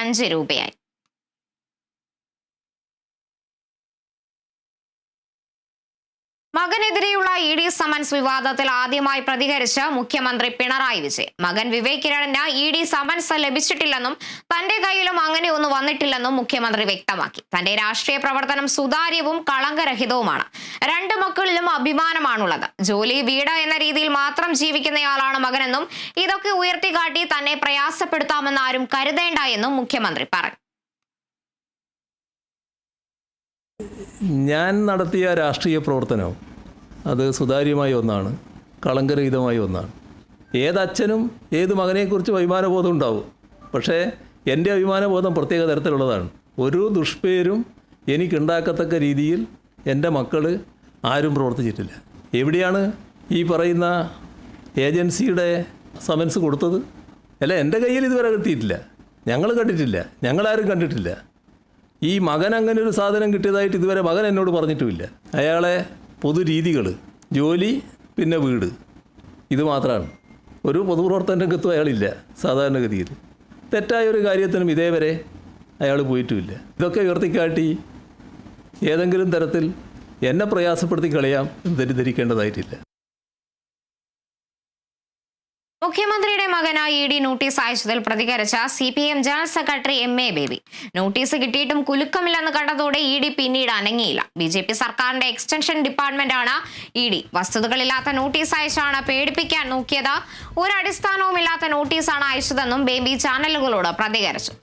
അഞ്ച് രൂപയായി മകനെതിരെയുള്ള E D summons വിവാദത്തിൽ ആദ്യമായി പ്രതികരിച്ച് മുഖ്യമന്ത്രി പിണറായി വിജയൻ. മകൻ വിവേക് കിരണിന് ഇ ഡി സമൻസ് ലഭിച്ചിട്ടില്ലെന്നും തന്റെ കയ്യിലും അങ്ങനെയൊന്നും വന്നിട്ടില്ലെന്നും മുഖ്യമന്ത്രി വ്യക്തമാക്കി. തന്റെ രാഷ്ട്രീയ പ്രവർത്തനം സുതാര്യവും കളങ്കരഹിതവുമാണ്. രണ്ട് മക്കളിലും അഭിമാനമാണുള്ളത്. ജോലി വീട് എന്ന രീതിയിൽ മാത്രം ജീവിക്കുന്നയാളാണ് മകനെന്നും ഇതൊക്കെ ഉയർത്തിക്കാട്ടി തന്നെ പ്രയാസപ്പെടുത്താമെന്ന് ആരും കരുതേണ്ട എന്നും മുഖ്യമന്ത്രി പറഞ്ഞു. ഞാൻ നടത്തിയ രാഷ്ട്രീയ പ്രവർത്തനം അത് സുതാര്യമായ ഒന്നാണ് കളങ്കരഹിതമായ ഒന്നാണ്. ഏതച്ഛനും ഏത് മകനെക്കുറിച്ച് അഭിമാനബോധം ഉണ്ടാവും. പക്ഷേ എന്റെ അഭിമാനബോധം പ്രത്യേക തരത്തിലുള്ളതാണ്. ഒരു ദുഷ്പേരും എനിക്കുണ്ടാക്കത്തക്ക രീതിയിൽ എന്റെ മക്കൾ ആരും പ്രവർത്തിച്ചിട്ടില്ല. എവിടെയാണ് ഈ പറയുന്ന ഏജൻസിയുടെ സമൻസ് കൊടുത്തത്? അല്ല എന്റെ കയ്യിൽ ഇതുവരെ കിട്ടിയിട്ടില്ല. ഞങ്ങൾ കണ്ടിട്ടില്ല. ഞങ്ങളാരും കണ്ടിട്ടില്ല. ഈ മകൻ അങ്ങനെ ഒരു സാധനം കിട്ടിയതായിട്ട് ഇതുവരെ മകൻ എന്നോട് പറഞ്ഞിട്ടുമില്ല. അയാളെ പൊതുരീതികൾ ജോലി പിന്നെ വീട്. ഇത് മാത്രമാണ് ഒരു പൊതുപ്രവർത്തന രംഗത്തും അയാളില്ല സാധാരണഗതിയിൽ. തെറ്റായ ഒരു കാര്യത്തിനും ഇതേവരെ അയാൾ പോയിട്ടുമില്ല. ഇതൊക്കെ ഉയർത്തിക്കാട്ടി ഏതെങ്കിലും തരത്തിൽ എന്നെ പ്രയാസപ്പെടുത്തി കളയാം എന്ന് തെറ്റിദ്ധരിക്കേണ്ടതായിട്ടില്ല. മുഖ്യമന്ത്രിയുടെ മകനായി ഇ ഡി നോട്ടീസ് അയച്ചതിൽ പ്രതികരിച്ച C P M general secretary M A Baby. Notice കിട്ടിയിട്ടും കുലുക്കമില്ലെന്ന് കണ്ടതോടെ ഇ ഡി പിന്നീട് അനങ്ങിയില്ല. ബി ജെ പി സർക്കാരിന്റെ എക്സ്റ്റൻഷൻ ഡിപ്പാർട്ട്മെന്റാണ് ഇ ഡി. വസ്തുതകളില്ലാത്ത നോട്ടീസ് അയച്ചാണ് പേടിപ്പിക്കാൻ നോക്കിയത്. ഒരടിസ്ഥാനവും അടിസ്ഥാനവുമില്ലാത്ത നോട്ടീസാണ് അയച്ചതെന്നും ബേബി ചാനലുകളോട് പ്രതികരിച്ചു.